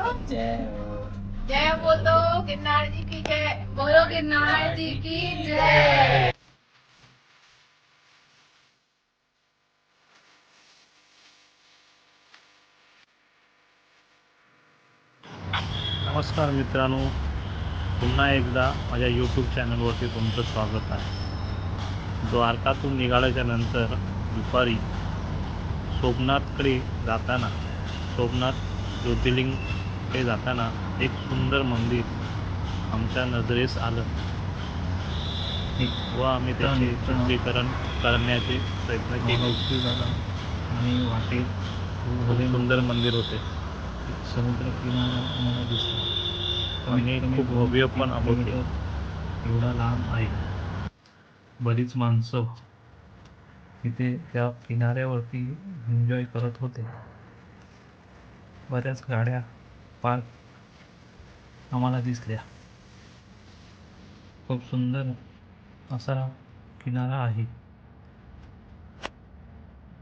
जय बोलो गिरनार जी की जय बोलो गिरनार जी की जय नमस्कार मित्रांनो पुन्हा एकदा माझ्या यूट्यूब चॅनलवरती तुमचं स्वागत आहे. द्वारकातून निघाल्याच्या नंतर दुपारी सोमनाथकडे जाताना सोमनाथ ज्योतिर्लिंग ज्योतिर्लिंगकडे जाताना एक सुंदर मंदिर आमच्या नजरेस आलं. व आम्ही त्याचे चित्रीकरण करण्याचे प्रयत्न केले. आणि वाटेत खूप सुंदर मंदिर होते. समुद्र किनारा मला दिसला. आणि खूप भव्य पण होते. एवढा लांब आहे. बरीच माणसं तिथे त्या किनाऱ्यावरती एन्जॉय करत होते. बऱ्याच गाड्या पार्क आम्हाला दिसल्या खूप सुंदर असा किनारा आहे.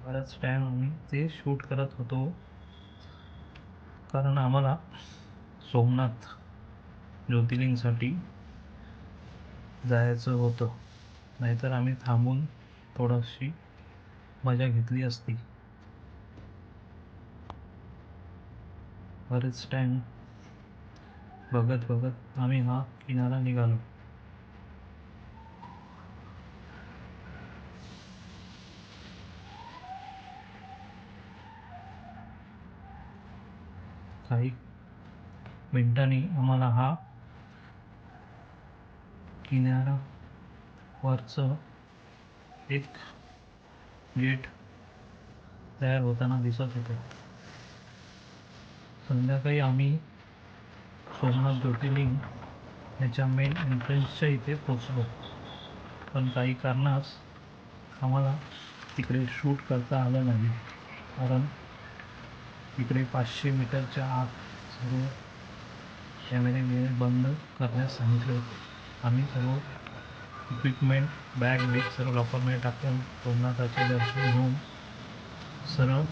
बराच टाईम आम्ही ते शूट करत होतो. कारण आम्हाला सोमनाथ ज्योतिर्लिंगसाठी जायचं होतं. नाहीतर आम्ही थांबून थोडीशी मजा घेतली असती. बरेच टाईम बघत बघत आम्ही हा किनारा निघालो. काही मिनिटांनी आम्हाला हा किनाऱ्यावरचं एक गेट तयार होताना दिसत होतं. संध्याकाळी आम्ही सोमनाथ ज्योतिर्लिंग ह्याच्या मेन एंट्रन्सच्या इथे पोचलो पण काही कारणास आम्हाला तिकडे शूट करता आलं नाही. कारण इकडे पाचशे मीटरच्या आत सर्व कॅमेरे बिमेरे बंद करण्यास सांगितले होते. आम्ही सर्व इक्विपमेंट बॅग बिग सर्व लॉकरमध्ये टाकून सोमनाथाचे दर्शन घेऊन सरळ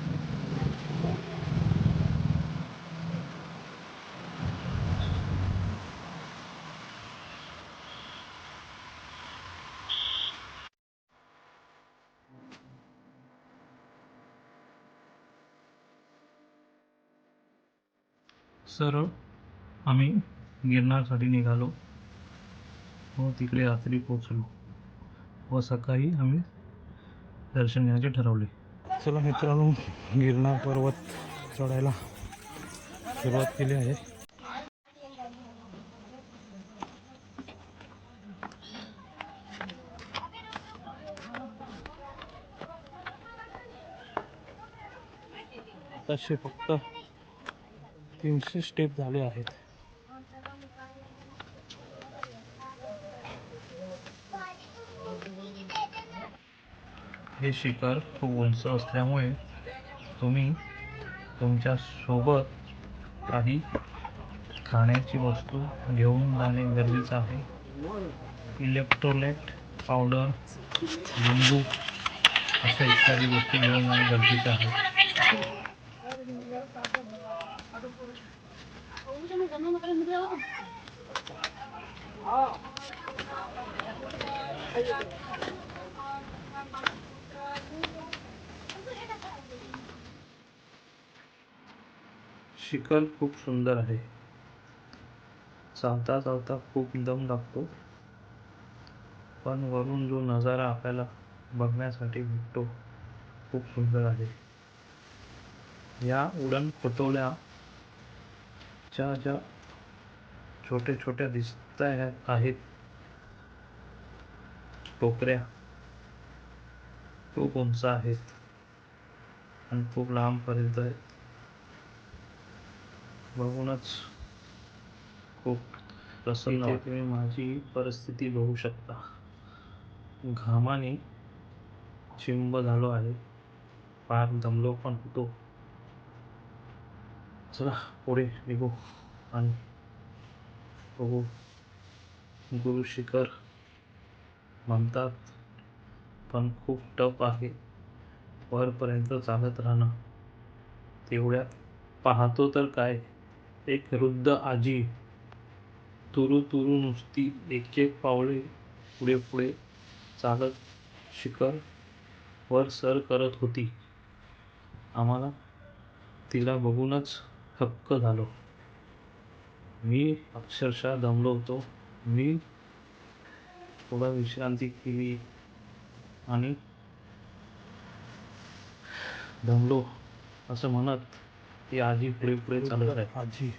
सरळ आम्ही गिरनारसाठी निघालो. व तिकडे रात्री पोचलो व सकाळी आम्ही दर्शन घेण्याचे ठरवले. चला मित्रांनो गिरनार पर्वत चढायला सुरुवात केली आहे. तसे फक्त तीनशे स्टेप झाले आहेत. हे शिखर खूप उंच असल्यामुळे तुम्ही तुमच्यासोबत काही खाण्याची वस्तू घेऊन जाणे गरजेचं आहे. इलेक्ट्रोलाइट पावडर लिंबू अशा इत्यादी गोष्टी घेऊन जाणे गरजेचं आहे. शिकल खूप सुंदर आहे. चालता चालता खूप दम लागतो. पण वरून जो नजारा आपल्याला बघण्यासाठी भेटतो खूप सुंदर आहे. या उडण फुटवल्या च्या ज्या छोट्या छोट्या दिसत आहेत टोकऱ्या खूप उंच आहेत आणि खूप लांबपर्यंत आहेत. बघूनच खूप प्रसन्न तुम्ही माझी परिस्थिती बघू शकता. घामाने चिंब झालो आहे. फार दमलो पण होतो. चला पुढे निघू आणि बघू गुरु शिखर म्हणतात पण खूप टफ आहे वरपर्यंत चालत राहणं तेवढ्यात पाहतो तर काय एक वृद्ध आजी तुरू तुरू नुसती एक एक पावले पुढे पुढे चालत शिखर वर सर करत होती आम्हाला तिला बघूनच थक्क झालो. मी अक्षरशः दमलो होतो. मी थोडा विश्रांती केली आणि दमलो. असं म्हणत ती आजी पुढे पुढे चालत आहे. आजी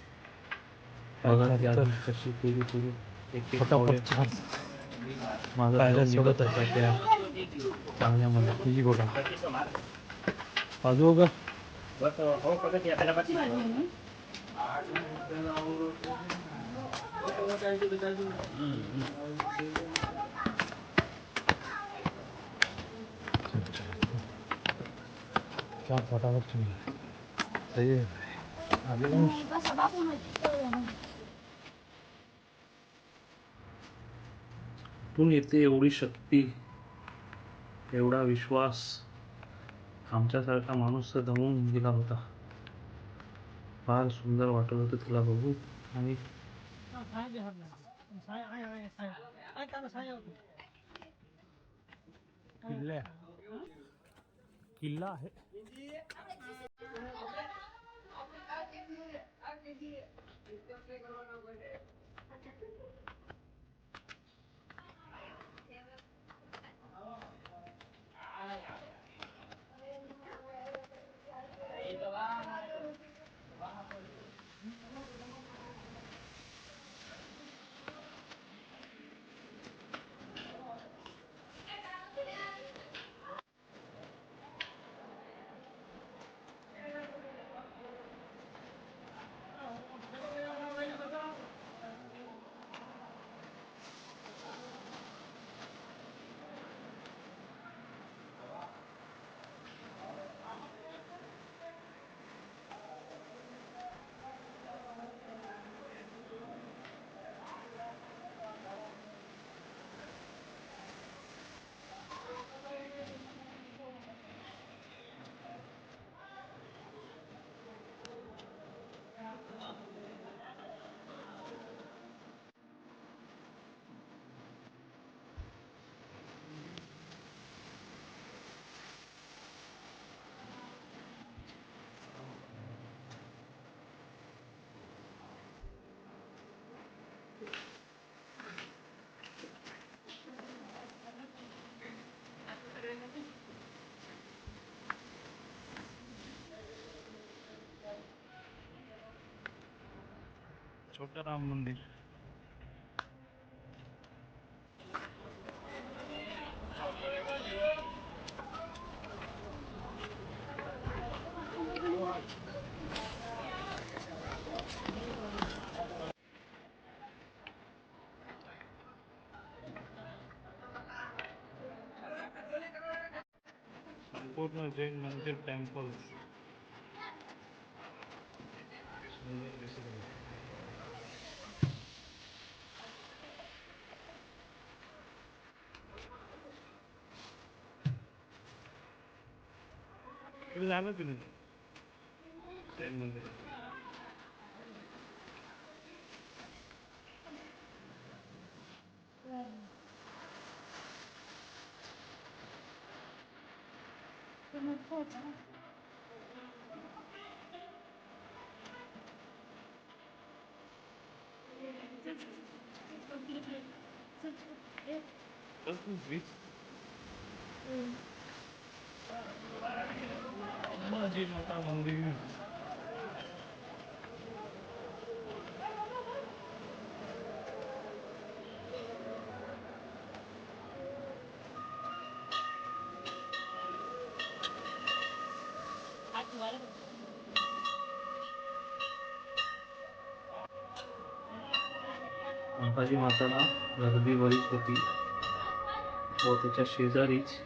बघा ती आजी कशी पुढे पुढे. एक एक पावले. माझं निघत आहे. त्या चांगल्यामध्ये ही बघा बाजू का क्या फटाफट चल सही है आगे कुठून येते एवढी शक्ती एवढा विश्वास आमच्यासारखा माणूस तर दमून गेला होता. फार सुंदर वाटत होतं तिला बघून. आणि किल्ला किल्ला आहे. छोटं राम मंदिर। संपूर्ण जैन मंदिर टेंपल झालं तुम्ही जैन मंदिर वीस माझी माता मंदिर अंबाजी माताला गर्दी बरीच होती व त्याच्या शेजारीच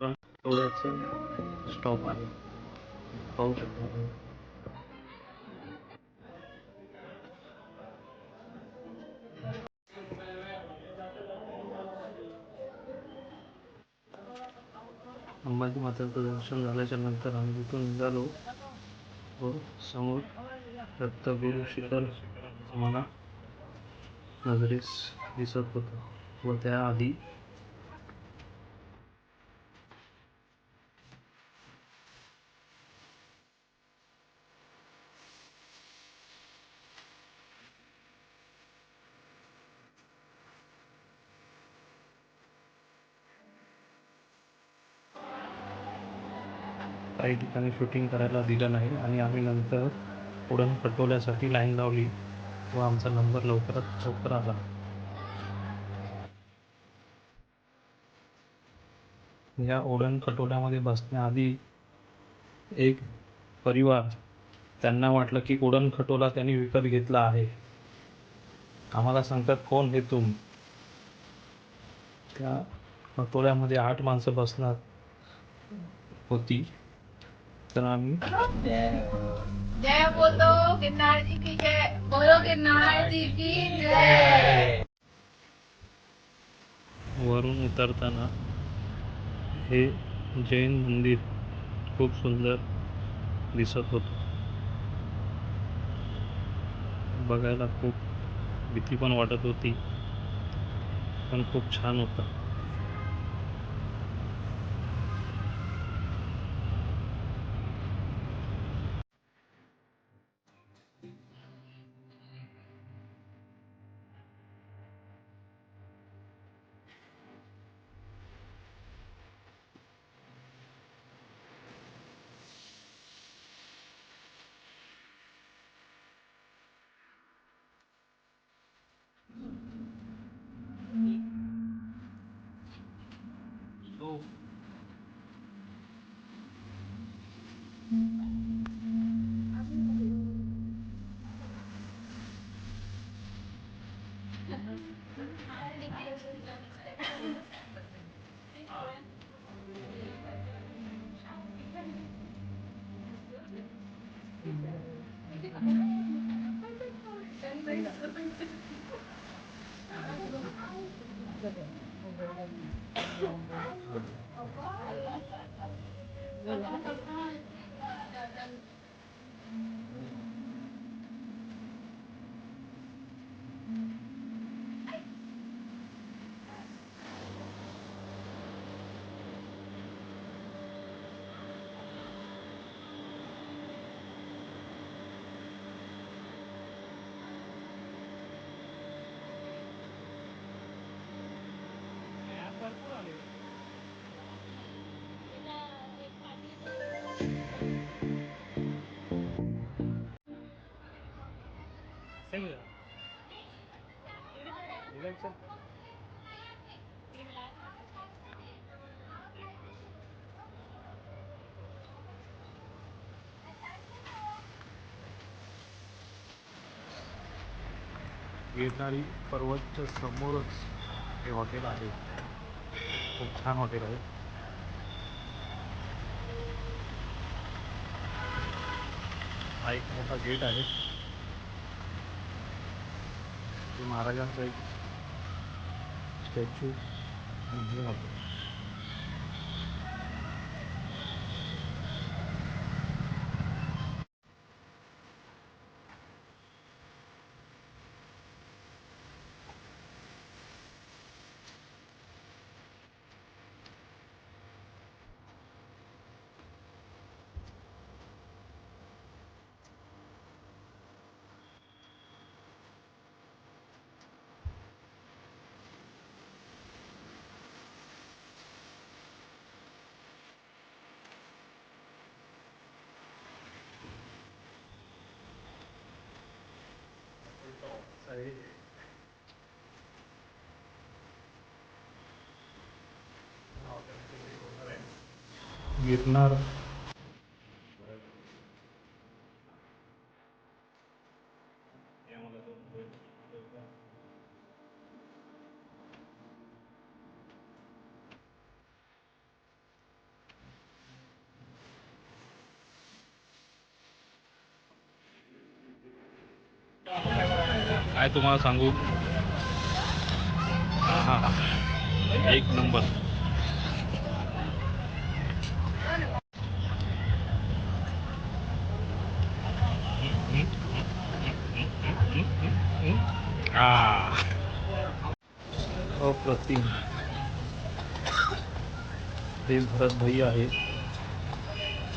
थोड्याच स्टॉप आहे पाहू शकता अंबाजी माताचं दर्शन झाल्याच्यानंतर आम्ही तिथून निघालो व समोर रक्तगुरु शिखर आम्हाला नजरेस दिसत होतं व त्याआधी काही ठिकाणी शूटिंग करायला दिलं नाही आणि आम्ही नंतर उडण खटवल्यासाठी लाईन लावली. व आमचा नंबर लवकरात लवकर आला. या उडण खटोल्यामध्ये बसण्याआधी एक परिवार त्यांना वाटलं की उडण खटोला त्यांनी विकत घेतला आहे. आम्हाला सांगतात कोण हे तुम? त्या खटोल्यामध्ये आठ माणसं बसणार होती. तर आम्ही. जय बोलो गिरनार जी की जय. बोलो गिरनार जी की जय. वरून उतरताना हे जैन मंदिर खूप सुंदर दिसत होतं. बघायला खूप भीती पण वाटत होती पण खूप छान होतं. गिरणारी पर्वतच्या समोरच हे हॉटेल आहे. खूप छान हॉटेल आहे. हा एक मोठा गेट आहे. ते महाराजांचा एक स्टॅच्यू आणि गिरनार. काय तुम्हाला सांगू? हां एक नंबर. अप्रतिम. हे भरत भाई आहे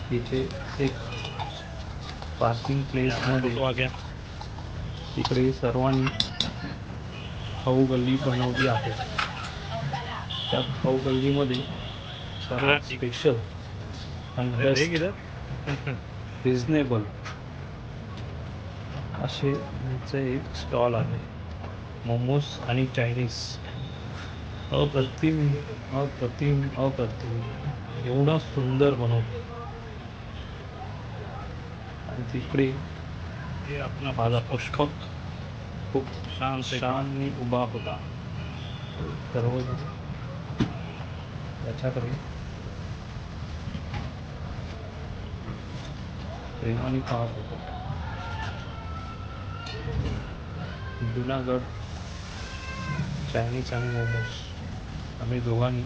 तिथे एक पार्किंग प्लेस मध्ये तिकडे सर्वांनी खाऊ गल्ली बनवली आहे. त्या खाऊ गल्लीमध्ये सर्वात स्पेशल आणि रिझनेबल असे यांचे एक स्टॉल आहे. मोमोज आणि चायनीज. अप्रतिम अप्रतिम अप्रतिम. एवढा सुंदर बनवतो. आणि तिकडे ये अपना माझा पुष्पक खूप शान से शाननी उभा होता सर्वजण त्याच्याकडे प्रेमाने पाहत होतो जुनागड चायनीज आणि मोमोज आम्ही दोघांनी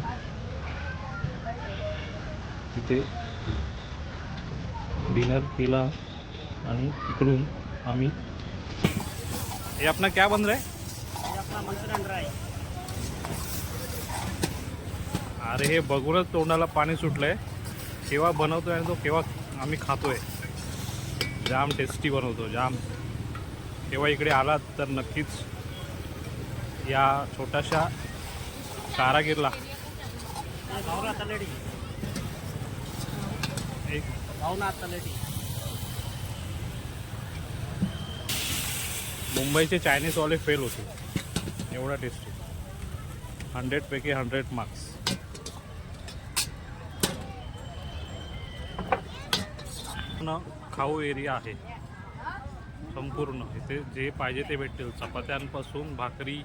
तिथे डिनर केला आणि तिकडून आम्ही. ये अपना क्या बन रहा है अरे हे बघूनच तोंडाला पाणी सुटलंय. केव्हा बनवतोय आणि तो केव्हा आम्ही खातोय. जाम टेस्टी बनवतो जाम. केव्हा इकडे आलात तर नक्कीच या छोट्याशा कारागीरला. एक मुंबईचे चायनीजवाले फेल होते. एवढा टेस्टी हंड्रेडपैकी हंड्रेड मार्क्स खाऊ एरिया आहे. संपूर्ण. इथे जे पाहिजे ते भेटतील. चपात्यांपासून भाकरी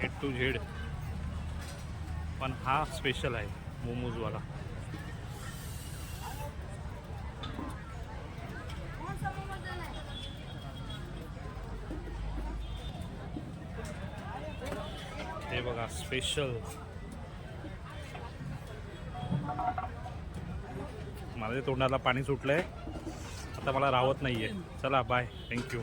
हेड टू झेड पण हा स्पेशल आहे मोमोजवाला. हे बघा स्पेशल माझ्या तोंडाला पाणी सुटलंय. आता मला राहत नाहीये. चला बाय थँक्यू